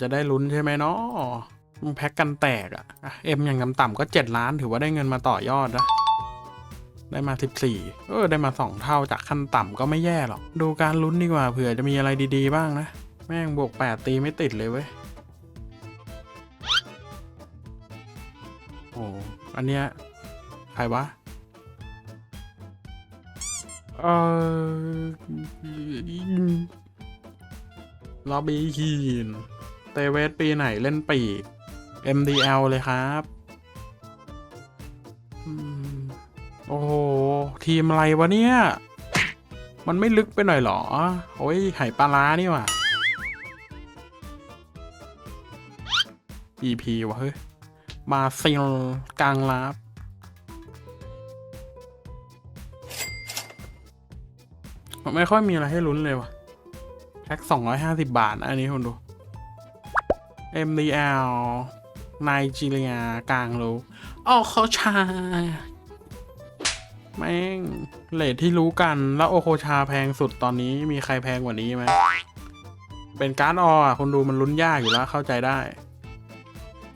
จะได้ลุ้นใช่ไหมเนาะมันแพ็กกันแตกอะอะเอ็มอย่างต่ำๆก็เจ็ดล้านถือว่าได้เงินมาต่อยอดนะได้มาสิบสี่เออ ได้มาสองเท่าจากขั้นต่ำก็ไม่แย่หรอก ดูการลุ้นดีกว่าเผื่อจะมีอะไรดีๆบ้างนะ แม่งบวกแปดตีไม่ติดเลยเว้ย โอ้อันเนี้ย ใครวะ เออลอบบี้คีน เตเวสปีไหนเล่นปีก MDL เลยครับโอ้โห ทีมอะไรวะเนี่ย มันไม่ลึกไปหน่อยเหรอ โอ้ยไหปลาร้านี่ว่ะ EP วะเฮ้ย มาซิลกลางลับไม่ค่อยมีอะไรให้ลุ้นเลยวะแพ็คสองร้อยห้าสิบบาทนะอันนี้คุณดู MDL ไนจีเรียกลางรู้อ๋อเขาชา แม่งเลทที่รู้กันแล้วโอโคชาแพงสุดตอนนี้มีใครแพงกว่านี้ไหม เป็นการ์ดออะ คนดูมันลุ้นยากอยู่แล้วเข้าใจได้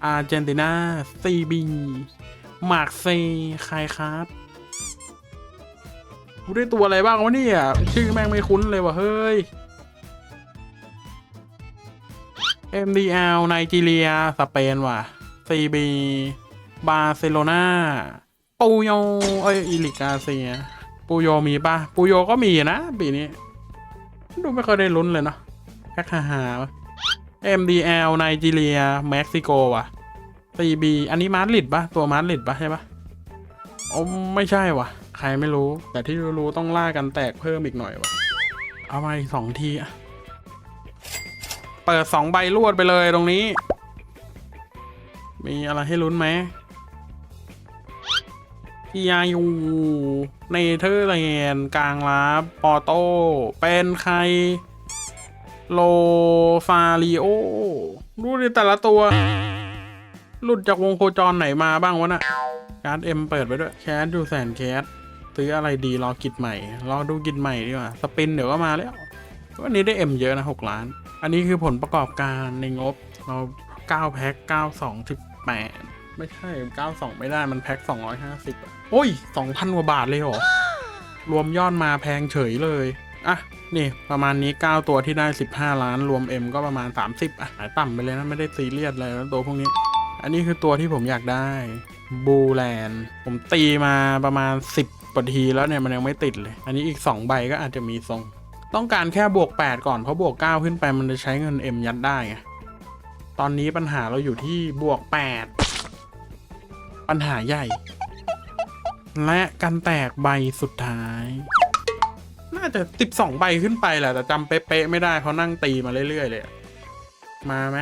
อาร์เจนตินาซีบีมาร์กเซใครครับกูได้ตัวอะไรบ้างวะเนี่ย ชื่อแม่งไม่คุ้นเลยว่ะเฮ้ย MDL ไนจีเรีย สเปนว่ะ CB บาร์เซโลนาปูโยเอ้ยอิลิกาเซียปูโยมีปะปูโยก็มีนะปีนี้ ดูไม่ค่อยได้ลุ้นเลยเนาะแค่ฮาๆวะ MDL ไนจีเรีย เม็กซิโกว่ะ CB อันนี้มาดริดปะตัวมาดริดปะใช่ปะโอ้ไม่ใช่ว่ะ ใครไม่รู้ แต่ที่รู้ต้องล่ากันแตกเพิ่มอีกหน่อยว่ะ เอามาอีกสองทีอะ เปิดสองใบรวดไปเลยตรงนี้ มีอะไรให้ลุ้นไหมพีอายูเนเธอร์แลนด์กลางรับปอโต้เป็นใคร โลฟาริโอรู้ดิแต่ละตัว หลุดจากวงโคจรไหนมาบ้างวะน่ะการ์ดเอ็มเปิดไปด้วย แคสดูแสนแคสซื้ออะไรดีรอกิจใหม่ รอดูกิจใหม่ดีกว่า สปินเดี๋ยวก็มาแล้ว วันนี้ได้เอ็มเยอะนะ6ล้าน อันนี้คือผลประกอบการในงบเรา9แพ็ค9 2 18 ไม่ใช่ 92 ไม่ได้มันแพ็ค250อะโอ้ย 2,000 กว่าบาทเลยเหรอ รวมยอดมาแพงเฉยเลย อะ นี่ประมาณนี้ 9 ตัวที่ได้ 15 ล้าน รวม M ก็ประมาณ 30 อะหายต่ำไปเลยนะ ไม่ได้ซีเรียสเลยนะตัวพวกนี้ อันนี้คือตัวที่ผมอยากได้บูแลนผมตีมาประมาณ 10กว่าทีแล้วเนี่ยมันยังไม่ติดเลย อันนี้อีก 2 ใบก็อาจจะมีทรง ต้องการแค่บวก 8 ก่อน เพราะบวก 9 ขึ้นไปมันจะใช้เงิน M ยัดได้ไง ตอนนี้ปัญหาเราอยู่ที่บวก 8 ปัญหาใหญ่ และกันแตกใบสุดท้าย น่าจะ 12 ใบขึ้นไปแหละ แต่จำเป๊ะๆไม่ได้ เพราะนั่งตีมาเรื่อย ๆ เลย มาไหม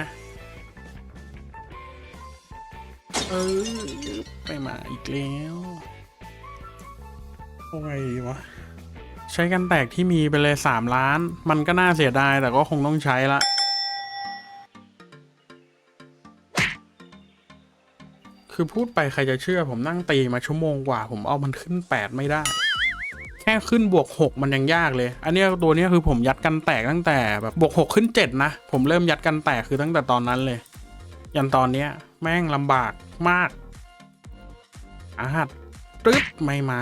เออไม่มาอีกแล้วโอ้ยดีวะ ใช้กันแตกที่มีไปเลยสามล้าน มันก็น่าเสียดาย แต่ก็คงต้องใช้ละ คือพูดไปใครจะเชื่อผมนั่งตีมาชั่วโมงกว่า ผมเอามันขึ้นแปดไม่ได้ แค่ขึ้นบวกหกมันยังยากเลย อันเนี้ยตัวเนี้ยคือผมยัดกันแตกตั้งแต่แบบบวกหกขึ้นเจ็ดนะ ผมเริ่มยัดกันแตกคือตั้งแต่ตอนนั้นเลย ยันตอนเนี้ยแม่งลำบากมากอาหัดตึ๊บไม่มา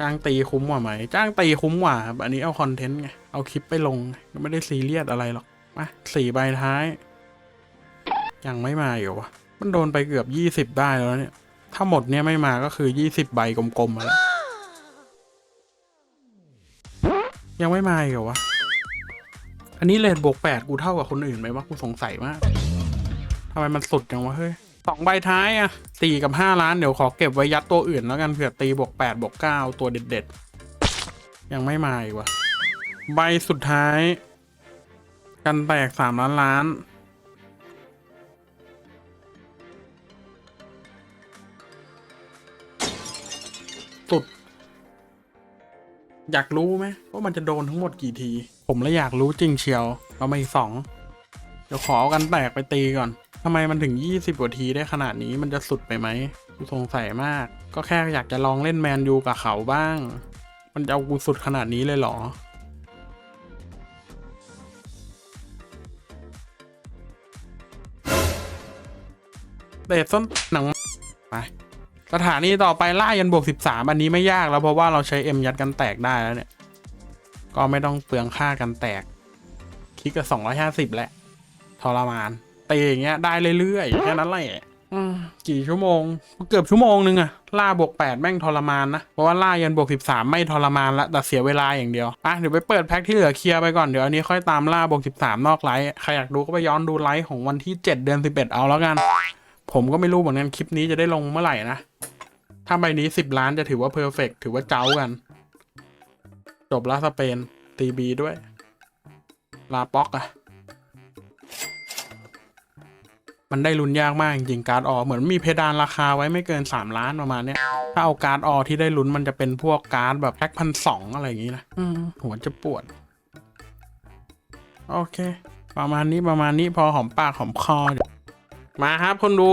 จ้างตีคุ้มกว่าไหม จ้างตีคุ้มกว่าครับอันนี้เอาคอนเทนต์ไง เอาคลิปไปลงก็ไม่ได้ซีเรียสอะไรหรอกมาสี่ใบท้าย ยังไม่มาอยู่วะมันโดนไปเกือบยี่สิบได้แล้วเนี่ย ถ้าหมดเนี่ยไม่มาก็คือยี่สิบใบกลมๆมาแล้ว ยังไม่มาอีกเหรอวะ อันนี้เลทบวกแปดกูเท่ากับคนอื่นไหมวะกูสงสัยมากทำไมมันสุดจังวะเฮ้ย สองใบท้ายอะสี่กับห้าล้านเดี๋ยวขอเก็บไว้ยัดตัวอื่นแล้วกันเผื่อตีบวกแปดบวกเก้าตัวเด็ดๆ ยังไม่มาอีกวะใบสุดท้าย กันแตกสามล้านล้านสุด อยากรู้ไหมว่ามันจะโดนทั้งหมดกี่ที ผมเลยอยากรู้จริงเชียว เอามาอีกสองเดี๋ยวขอเอากันแตกไปตีก่อน ทำไมมันถึง 20กว่าทีได้ขนาดนี้มันจะสุดไปไหมกูสงสัยมาก ก็แค่อยากจะลองเล่นแมนยูกับเขาบ้าง มันจะเอากูสุดขนาดนี้เลยเหรอเตะส้นหนังไปสถานีต่อไปล่ายันบวก 13 อันนี้ไม่ยากแล้วเพราะว่าเราใช้เอ็มยัดกันแตกได้แล้วเนี่ย ก็ไม่ต้องเปลืองค่ากันแตก คลิกกับ250 แหละทรมาน เตะอย่างเงี้ยได้เรื่อยๆแค่นั้นแหละอืมกี่ชั่วโมง เกือบชั่วโมงนึงอะล่าบวก8แม่งทรมานนะ เพราะว่าล่ายันบวก13ไม่ทรมานละแต่เสียเวลาอย่างเดียวอะเดี๋ยวไปเปิดแพ็คที่เหลือเคลียร์ไปก่อน เดี๋ยวอันนี้ค่อยตามล่าบวก13นอกไลฟ์ใครอยากดูก็ไปย้อนดูไลฟ์ของวันที่7เดือน11เอาแล้วกัน ผมก็ไม่รู้เหมือนกันคลิปนี้จะได้ลงเมื่อไหร่นะ ถ้าใบนี้10ล้านจะถือว่าเพอร์เฟกถือว่าเจ้ากัน จบแล้วสเปนตีบีด้วย ลาป็อกอะ มันได้ลุ้นยากมากจริงๆการ์ดออเหมือนมีเพดานราคาไว้ไม่เกิน 3 ล้านประมาณเนี้ยถ้าเอาการ์ดออที่ได้ลุ้นมันจะเป็นพวกการ์ดแบบแพ็คพันสองอะไรอย่างงี้นะอืมหัวจะปวด โอเค ประมาณนี้ประมาณนี้พอหอมปากหอมคอเดี๋ยวมาครับคนดู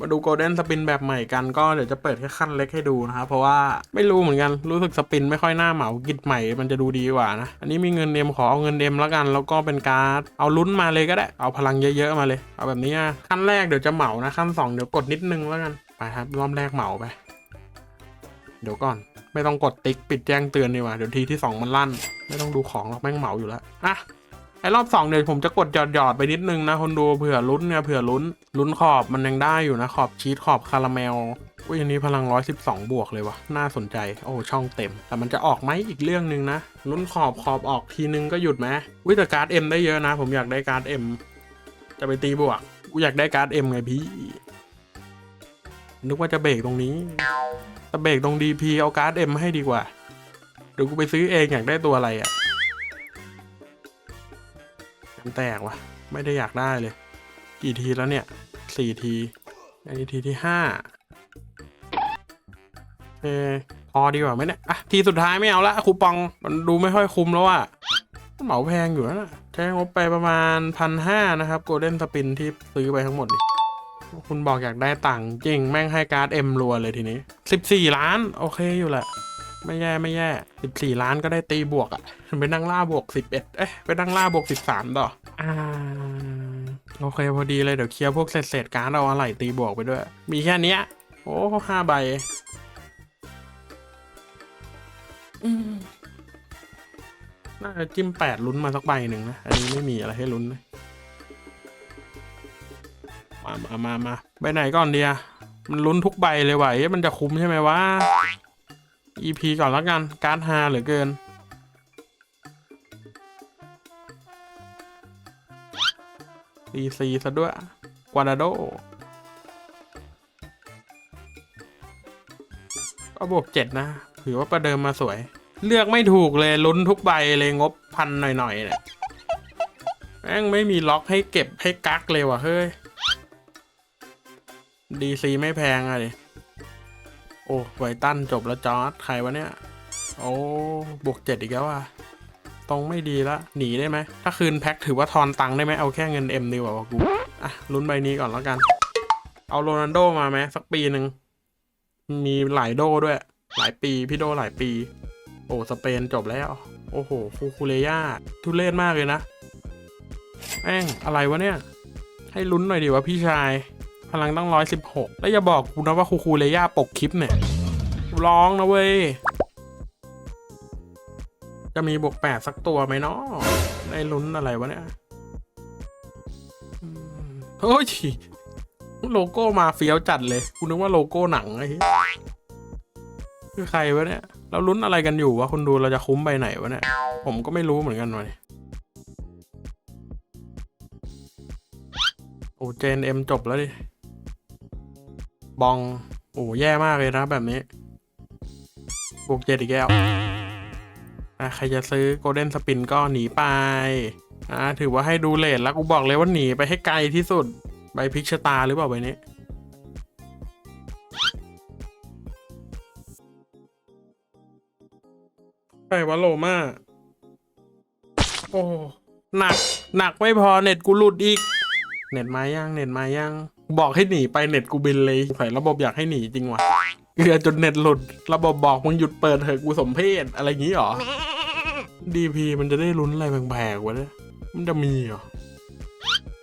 มาดูโกลเด้นสปินแบบใหม่กันก็เดี๋ยวจะเปิดแค่ขั้นเล็กให้ดูนะครับเพราะว่าไม่รู้เหมือนกันรู้สึกสปินไม่ค่อยน่าเหมากิจใหม่มันจะดูดีกว่านะ อันนี้มีเงินเดมขอเอาเงินเดมแล้วกัน แล้วก็เป็นการ์ดเอาลุ้นมาเลยก็ได้ เอาพลังเยอะๆมาเลย เอาแบบนี้นะขั้นแรกเดี๋ยวจะเหมานะขั้นสองเดี๋ยวกดนิดนึงแล้วกันไปครับรอบแรกเหมาไป เดี๋ยวก่อน ไม่ต้องกดติ๊กปิดแจ้งเตือนดีกว่าเดี๋ยวทีที่สองมันลั่น ไม่ต้องดูของหรอกแม่งเหมาอยู่แล้วอะ ไอ้รอบสองเดี๋ยวผมจะกดหยอดหยอดไปนิดนึงนะคนดูเผื่อลุ้นเนี่ยเผื่อลุ้นลุ้นขอบมันยังได้อยู่นะ ขอบชีสขอบคาราเมลอุ้ยอันนี้พลังร้อยสิบสองบวกเลยวะน่าสนใจ โอ้ช่องเต็ม แต่มันจะออกไหมอีกเรื่องหนึ่งนะลุ้นขอบขอบออกทีนึงก็หยุดไหมวิแต่การ์ดเอ็มได้เยอะนะ ผมอยากได้การ์ดเอ็มจะไปตีบวกกูอยากได้การ์ดเอ็มไงพี่นึกว่าจะเบรกตรงนี้แต่เบรกตรงดีพีเอาการ์ดเอ็มให้ดีกว่าเดี๋ยวกูไปซื้อเองอยากได้ตัวอะไรอะ มันแตกว่ะไม่ได้อยากได้เลย กี่ทีแล้วเนี่ยสี่ที อันนี้ทีที่ห้าเออพอดีกว่าไหมเนี่ย อะ ทีสุดท้ายไม่เอาละคูปองมันดูไม่ค่อยคุ้มแล้วอะเหมาแพงอยู่นะใช้งบไปประมาณพันห้านะครับโกลเด้นสปินที่ซื้อไปทั้งหมดนี่คุณบอกอยากได้ตังค์จริง แม่งให้การ์ดเอ็มรัวเลยทีนี้สิบสี่ล้าน โอเคอยู่แหละ ไม่แย่ไม่แย่สิบสี่ล้านก็ได้ตีบวกอะ่ะไปนั่งล่าบวกสิบเอ็ดเอ๊ะไปนั่งล่าบวกสิบสามต่ออ่าโอเคพอดีเลยเดี๋ยวเคลียร์พวกเศษเศษๆการ์ดเอาอะไรตีบวกไปด้วย มีแค่เนี้ยโอ้ห้าใบอืมน่าจะจิ้มแปดลุ้นมาสักใบหนึ่งนะ อันนี้ไม่มีอะไรให้ลุ้นนะมามามามาใบไหนก่อนเดียมันลุ้นทุกใบเลยว่ะเอ๊ะมันจะคุ้มใช่ไหมวะ EP ก่อนแล้วกัน การ์ดฮาเหลือเกิน DC ซะด้วยกวาดาโดก็บวกเจ็ดนะ ถือว่าประเดิมมาสวย เลือกไม่ถูกเลยลุ้นทุกใบเลยงบพันหน่อยๆเนี่ยแม่งไม่มีล็อกให้เก็บให้กักเลยว่ะเฮ้ย DC ไม่แพงอะดิ อ้ไวตันจบแล้วจอร์ดใครวะเนี่ย โอ้บวกเจ็ดอีกแล้วอะตรงไม่ดีละ หนีได้ไหม ถ้าคืนแพ็คถือว่าทอนตังค์ได้ไหมเอาแค่เงินเอ็มดีกว่าวะกู อะ ลุ้นใบนี้ก่อนแล้วกัน เอาโรนัลโดมาไหมสักปีหนึ่ง มีหลายโดด้วย หลายปี พี่โดหลายปี โอ้ สเปนจบแล้ว โอ้โห ฟูคูเลย่า ทุเรศมากเลยนะแม่งอะไรวะเนี่ย ให้ลุ้นหน่อยดิวะพี่ชาย พลังต้องร้อยสิบหกแล้วอย่าบอกกูนะว่าคูคูเลย่าปกคลิปเนี่ยร้องนะเว้ย จะมีบวกแปดสักตัวไหมเนาะได้ลุ้นอะไรวะเนี่ยเฮ้ยโลโก้มาเฟี้ยวจัดเลยกูนึกว่าโลโก้หนังไอ้คือใครวะเนี่ยเราลุ้นอะไรกันอยู่วะคุณดูเราจะคุ้มไปไหนวะเนี่ย ผมก็ไม่รู้เหมือนกันวะเนี่ยโอ้เจนเอ็มจบแล้วดิ บอง โอ้แย่มากเลยนะแบบนี้ บวกเจ็ดอีกแล้วอะใครจะซื้อโกลเด้นสปินก็หนีไป อ่าถือว่าให้ดูเลทแล้วกูบอกเลยว่าหนีไปให้ไกลที่สุด ใบพิกชตาหรือเปล่าใบนี้ใช่วะโลมาโอ้หนัก หนักไม่พอเน็ตกูหลุดอีก เน็ตมายัง เน็ตมายัง บอกให้หนีไปเน็ตกูบินเลยไข่ระบบอยากให้หนีจริงวะเกลือจนเน็ตหลุด ระบบบอกมึงหยุดเปิดเถอะกูสมเพศอะไรอย่างงี้เหรอดีพีมันจะได้ลุ้นอะไรแพงๆวะเนี่ยมันจะมีเหรอ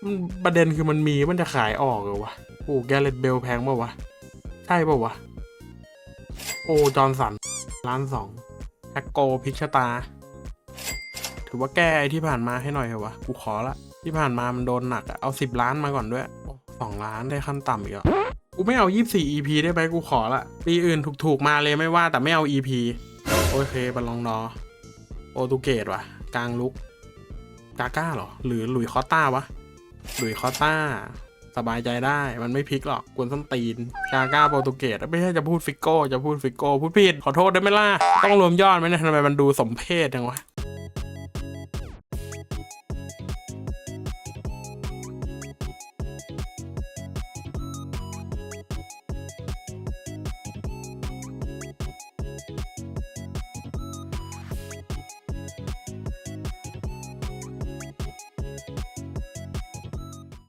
มันประเด็นคือมันมีมันจะขายออกเหรอวะกูอ้แกเรตเบลแพงป่าวะ ใช่ป่าวะ โอ้จอร์นสันล้านสองแฮกโกพิกชตา ถือว่าแก้ไอ้ที่ผ่านมาให้หน่อยเถอะวะ กูขอละ ที่ผ่านมามันโดนหนักอะเอาสิบล้านมาก่อนด้วยโอ้ สองล้านได้ขั้นต่ำอีกอะกูไม่เอายี่สี่ EP ได้ไหมกูขอละปีอื่นถูกๆมาเลยไม่ว่าแต่ไม่เอา EP โอเคบัลลองดอโปรตุเกสว่ะ กลางลุกกาก้าเหรอ หรือหลุยคอต้าวะหลุยคอตต้า สบายใจได้มันไม่พลิกหรอกกวนส้นตีน กาก้าโปรตุเกสไม่ใช่จะพูดฟิกโก้จะพูดฟิกโก้พูดผิดขอโทษได้ไหมล่ะ ต้องรวมยอดไหมเนี่ยทำไมมันดูสมเพศจังวะ